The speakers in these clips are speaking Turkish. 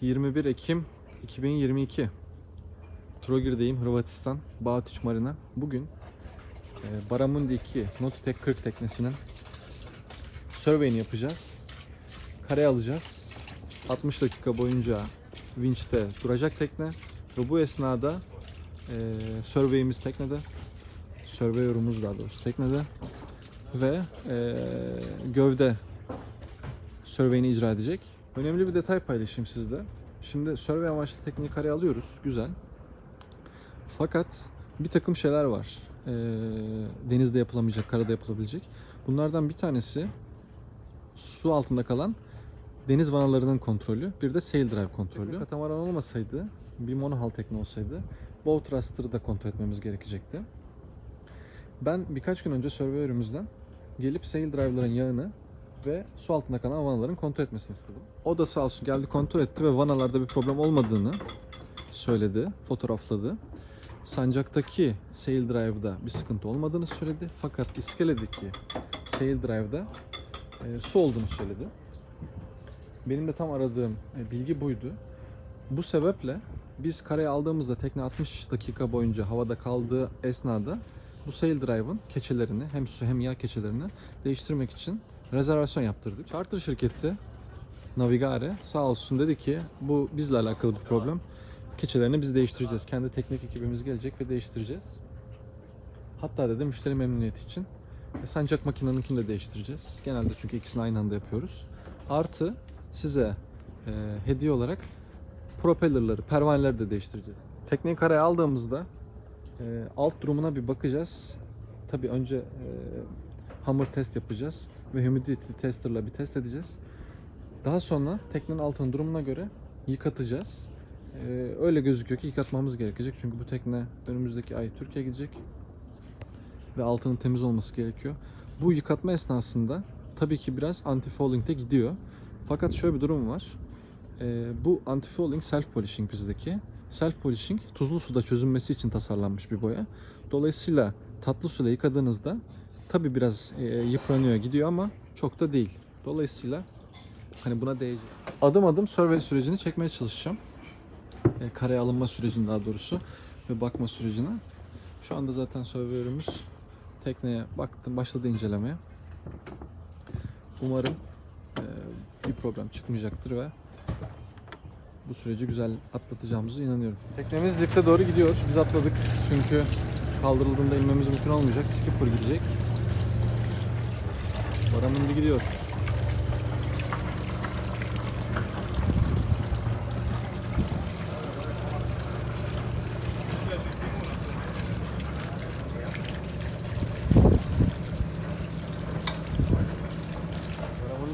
21 Ekim 2022 Trogir'deyim Hırvatistan Bağatıç Marina. Bugün e, Baramundi 2 Notitek 40 teknesinin survey'ini yapacağız. Kareye alacağız. 60 dakika boyunca winch'te duracak tekne ve bu esnada e, survey'imiz teknede surveyor'umuz daha doğrusu teknede ve e, gövde survey'ini icra edecek. Önemli bir detay paylaşayım sizle. Şimdi survey amaçlı tekniği kareye alıyoruz. Güzel. Fakat bir takım şeyler var. Ee, denizde yapılamayacak, karada yapılabilecek. Bunlardan bir tanesi su altında kalan deniz vanalarının kontrolü. Bir de sail drive kontrolü. Katamaran olmasaydı, bir monohull tekne olsaydı bow thruster'ı da kontrol etmemiz gerekecekti. Ben birkaç gün önce surveyor'ümüzden gelip sail drive'ların yağını ve su altında kalan vanaların kontrol etmesini istedim. O da sağ olsun geldi kontrol etti ve vanalarda bir problem olmadığını söyledi, fotoğrafladı. Sancaktaki sail drive'da bir sıkıntı olmadığını söyledi. Fakat iskeledeki sail drive'da e, su olduğunu söyledi. Benim de tam aradığım e, bilgi buydu. Bu sebeple biz karaya aldığımızda tekne 60 dakika boyunca havada kaldığı esnada bu sail drive'ın keçelerini hem su hem yağ keçelerini değiştirmek için rezervasyon yaptırdık. Charter şirketi Navigare sağ olsun dedi ki bu bizle alakalı bir problem. Keçelerini biz değiştireceğiz. Kendi teknik ekibimiz gelecek ve değiştireceğiz. Hatta dedi müşteri memnuniyeti için e, sancak makineninkini de değiştireceğiz. Genelde çünkü ikisini aynı anda yapıyoruz. Artı size e, hediye olarak propellerleri, pervaneleri de değiştireceğiz. Tekneyi karaya aldığımızda e, alt durumuna bir bakacağız. Tabii önce e, hammer test yapacağız ve humidity tester'la bir test edeceğiz. Daha sonra teknenin altının durumuna göre yıkatacağız. Ee, öyle gözüküyor ki yıkatmamız gerekecek çünkü bu tekne önümüzdeki ay Türkiye'ye gidecek ve altının temiz olması gerekiyor. Bu yıkatma esnasında tabii ki biraz anti-fouling de gidiyor. Fakat şöyle bir durum var. Ee, bu anti-fouling self polishing bizdeki. Self polishing tuzlu suda çözünmesi için tasarlanmış bir boya. Dolayısıyla tatlı suyla yıkadığınızda tabii biraz e, yıpranıyor gidiyor ama çok da değil. Dolayısıyla hani buna değecek. Adım adım survey sürecini çekmeye çalışacağım. E, kareye alınma sürecini daha doğrusu ve bakma sürecine. Şu anda zaten surveyor'umuz tekneye baktı, başladı incelemeye. Umarım e, bir problem çıkmayacaktır ve bu süreci güzel atlatacağımıza inanıyorum. Teknemiz lifte doğru gidiyor. Biz atladık çünkü kaldırıldığında inmemiz mümkün olmayacak. Skipper gidecek. Baramundi gidiyor.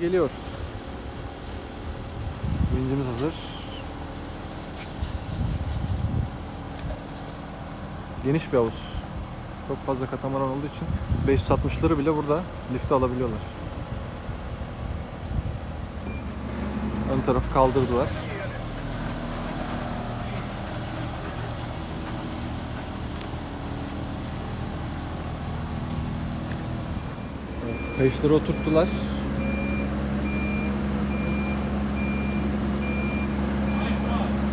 Geliyor. Vincimiz hazır. Geniş bir havuz. Çok fazla katamaran olduğu için 560'ları bile burada lifte alabiliyorlar. Ön tarafı kaldırdılar. Kayışları oturttular.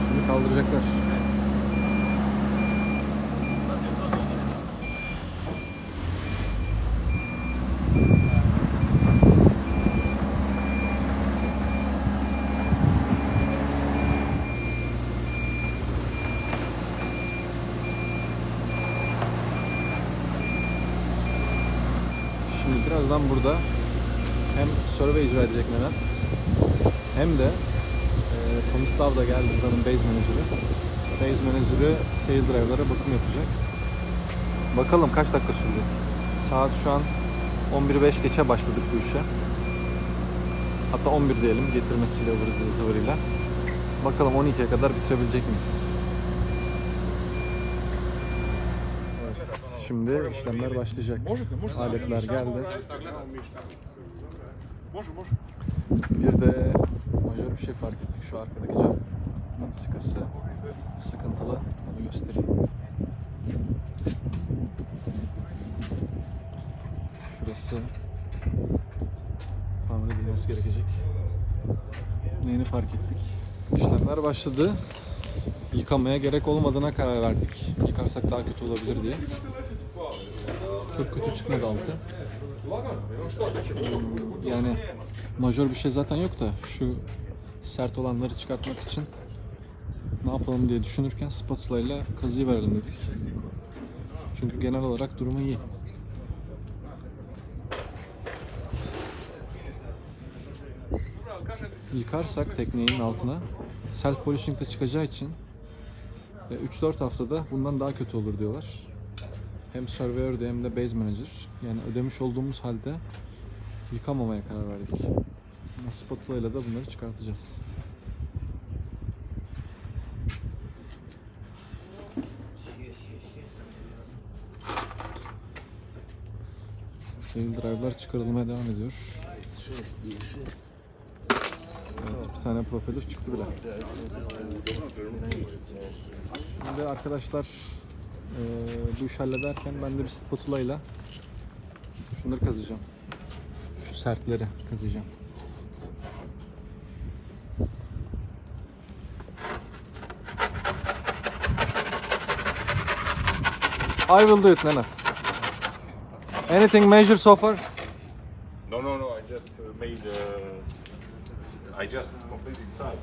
Şimdi kaldıracaklar. Birazdan burada hem survey icra edecek Mehmet hem de e, Tomislav da geldi buranın base manager'ı. Base manager'ı sail drive'lara bakım yapacak. Bakalım kaç dakika sürecek. Saat şu an 11.05 geçe başladık bu işe. Hatta 11 diyelim getirmesiyle ıvır zıvırıyla. Bakalım 12'ye kadar bitirebilecek miyiz? Evet, şimdi işlemler başlayacak. Aletler geldi. Bir de majör bir şey fark ettik şu arkadaki cam. Antisikası sıkıntılı. Onu göstereyim. Şurası tamir edilmesi gerekecek. Neyini fark ettik? İşlemler başladı. Yıkamaya gerek olmadığına karar verdik. Yıkarsak daha kötü olabilir diye. Çok kötü çıkmadı altı. Yani majör bir şey zaten yok da şu sert olanları çıkartmak için ne yapalım diye düşünürken spatula ile kazıyı verelim dedik. Çünkü genel olarak durumu iyi. Yıkarsak teknenin altına self polishing de çıkacağı için e, 3-4 haftada bundan daha kötü olur diyorlar. Hem surveyor'da hem de base manager. Yani ödemiş olduğumuz halde yıkamamaya karar verdik. Ama spatula ile de bunları çıkartacağız. Sail drive'lar çıkarılmaya devam ediyor. Evet, bir tane propeller çıktı bile. Şimdi arkadaşlar eee bu işi hallederken ben de bir spatula ile şunları kazıyacağım. Şu sertleri kazıyacağım. I will do it, Nenad. Anything major so far? No, no, no. I just uh, made. Uh, I just completed site.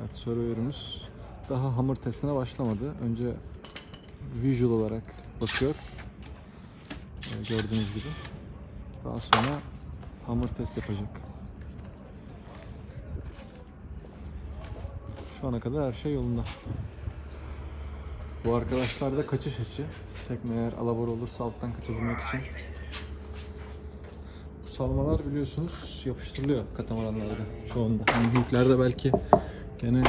Evet, server'ımız daha hamur testine başlamadı. Önce visual olarak bakıyor. Ee, gördüğünüz gibi. Daha sonra hamur test yapacak. Şu ana kadar her şey yolunda. Bu arkadaşlar da kaçış açı. Tekne eğer alabor olursa alttan kaçabilmek için. Bu salmalar biliyorsunuz yapıştırılıyor katamaranlarda çoğunda. Yani büyüklerde belki gene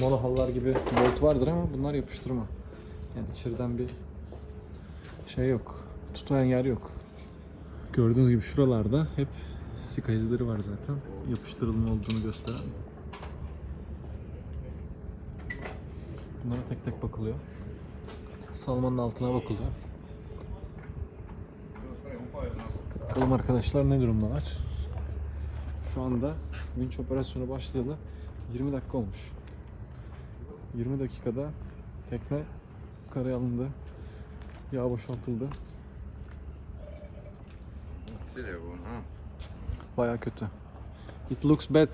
monohallar gibi bolt vardır ama bunlar yapıştırma. Yani içeriden bir şey yok. Tutan yer yok. Gördüğünüz gibi şuralarda hep sika izleri var zaten. Yapıştırılma olduğunu gösteren. Bunlara tek tek bakılıyor. Salmanın altına bakılıyor. Bakalım arkadaşlar ne durumdalar. Şu anda vinç operasyonu başlayalı 20 dakika olmuş. 20 dakikada tekne karaya alındı. Yağ boşaltıldı. Baya kötü. It looks bad.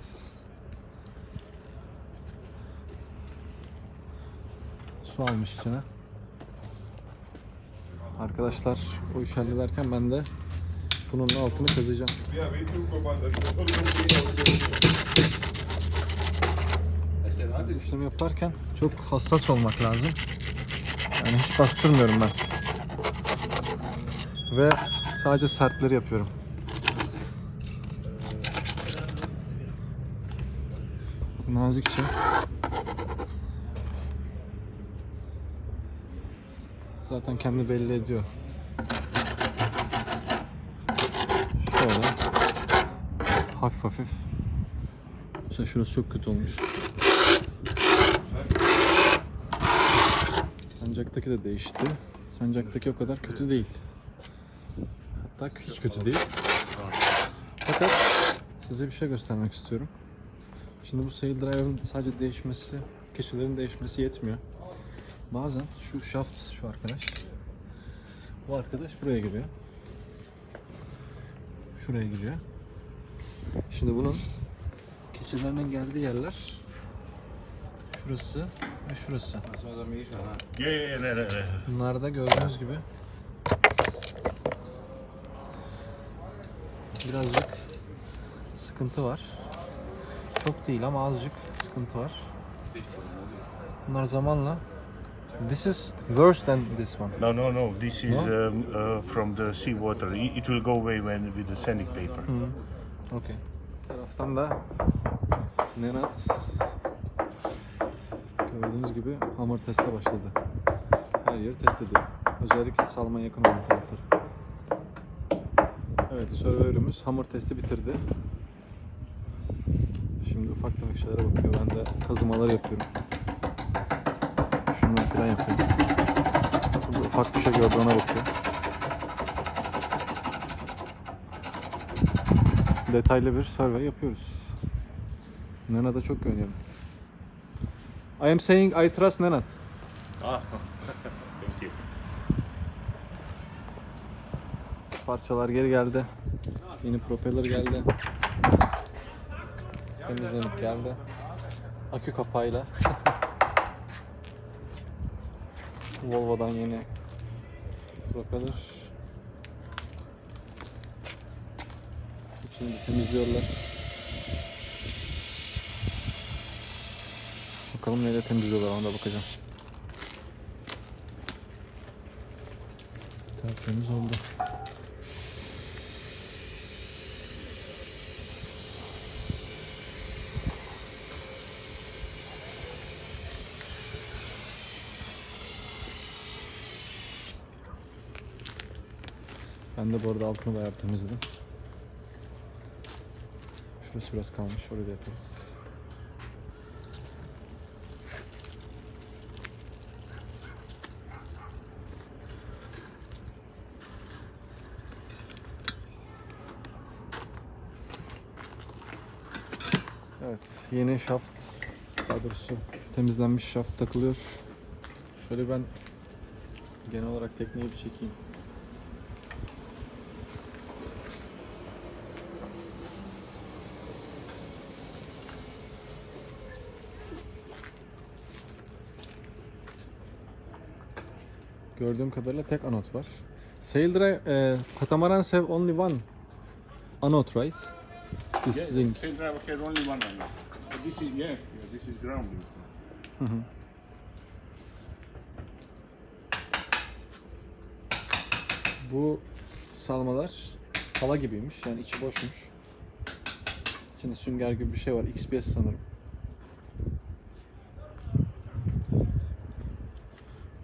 Su almış içine. Arkadaşlar o işi hallederken ben de bunun altını kazıyacağım. Bu işlemi yaparken çok hassas olmak lazım. Yani hiç bastırmıyorum ben. Ve sadece sertleri yapıyorum. Nazikçe. Zaten kendi belli ediyor. Şöyle. Hafif hafif. Mesela şurası çok kötü olmuş. Sancaktaki de değişti. Sancaktaki o kadar kötü değil. Hatta hiç kötü değil. Fakat size bir şey göstermek istiyorum. Şimdi bu sail drive'ın sadece değişmesi, keçelerin değişmesi yetmiyor. Bazen şu shaft şu arkadaş. Bu arkadaş buraya giriyor. Şuraya giriyor. Şimdi bunun keçelerinin geldiği yerler şurası ve şurası. Yeah, yeah, yeah, yeah, yeah. Bunlarda gördüğünüz gibi birazcık sıkıntı var. Çok değil ama azıcık sıkıntı var. Bunlar zamanla This is worse than this one. No, no, no. This is No? um, uh, from the seawater. It it will go away when with the sanding paper. Okey. Bir taraftan da Nenat gördüğünüz gibi hamur teste başladı. Her yeri test ediyor. Özellikle salmaya yakın olan tarafları. Evet, server'ımız hamur testi bitirdi. Şimdi ufak tefek şeylere bakıyor. Ben de kazımalar yapıyorum. Şunları falan yapıyorum. Burada ufak bir şey gördü ona bakıyor. Detaylı bir survey yapıyoruz. Nenat'a çok güveniyorum. I am saying I trust Nenat. Ah, thank you. Parçalar geri geldi. Yeni propeller geldi. Temizlenip geldi. Akü kapağıyla. Volvo'dan yeni propeller. Şimdi temizliyorlar. Bakalım neyle temizliyorlar ona da bakacağım. Tertemiz oldu. Ben de bu arada altını bayağı temizledim. Şurası biraz kalmış, orayı da yaparız. Evet, yeni şaft, daha doğrusu temizlenmiş şaft takılıyor. Şöyle ben genel olarak tekneyi bir çekeyim. Gördüğüm kadarıyla tek anot var. Sail drive, e, catamarans have only one anot, right? This Yeah, thing. Sail driver has only one. But This is yeah, yeah, this is ground. Hı hı. Bu salmalar pala gibiymiş. Yani içi boşmuş. İçinde sünger gibi bir şey var. XPS sanırım.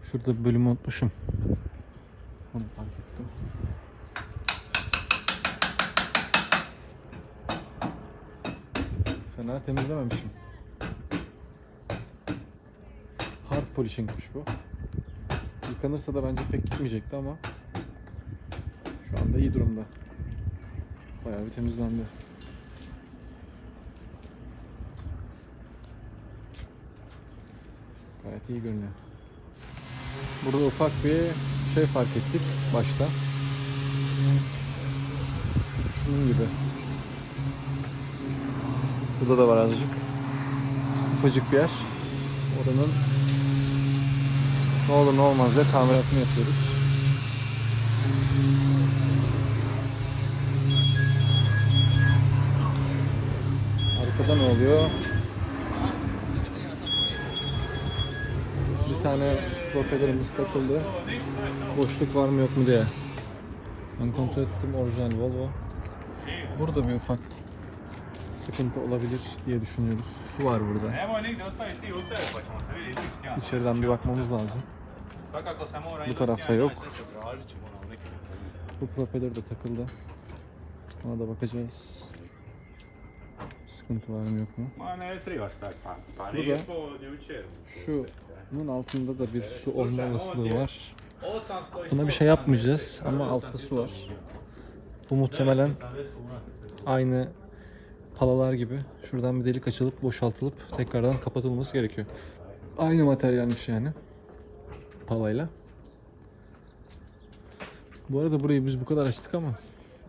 Şurada bir bölümü unutmuşum. Onu fark Fena temizlememişim. Hard polishingmiş bu. Yıkanırsa da bence pek gitmeyecekti ama şu anda iyi durumda. Bayağı bir temizlendi. Gayet iyi görünüyor. Burada ufak bir şey fark ettik başta. Şunun gibi. Burada da var azıcık. Ufacık bir yer. Oranın ne olur ne olmaz diye tamiratını yapıyoruz. Arkada ne oluyor? Bir tane propelerimiz takıldı. Boşluk var mı yok mu diye. Ben kontrol ettim orijinal Volvo. Burada bir ufak sıkıntı olabilir diye düşünüyoruz. Su var burada. İçeriden bir bakmamız lazım. Bu tarafta yok. Bu propeller de takıldı. Ona da bakacağız. Sıkıntı var mı yok mu? Burada. ne Şunun altında da bir su olma olasılığı var. Buna bir şey yapmayacağız ama altta su var. Bu muhtemelen aynı palalar gibi şuradan bir delik açılıp boşaltılıp tekrardan kapatılması gerekiyor. Aynı materyalmiş yani. Palayla. Bu arada burayı biz bu kadar açtık ama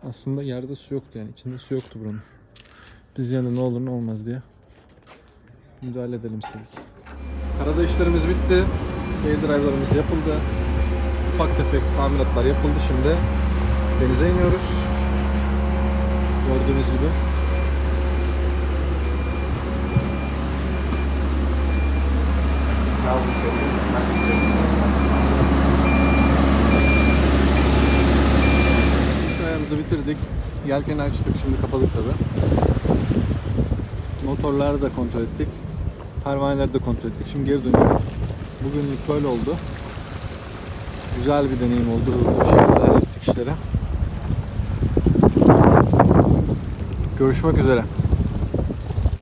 aslında yerde su yoktu yani içinde su yoktu buranın. Biz de ne olur ne olmaz diye müdahale edelim istedik. Karada işlerimiz bitti. Seyir drive'larımız yapıldı. Ufak tefek tamiratlar yapıldı şimdi. Denize iniyoruz. Gördüğünüz gibi. Ayağımızı bitirdik. Yelkeni açtık. Şimdi kapalı tabi. Motorları da kontrol ettik. Pervaneleri de kontrol ettik. Şimdi geri dönüyoruz. Bugünlük böyle oldu. Güzel bir deneyim oldu. Hızlı bir şekilde hallettik işleri. Görüşmek üzere.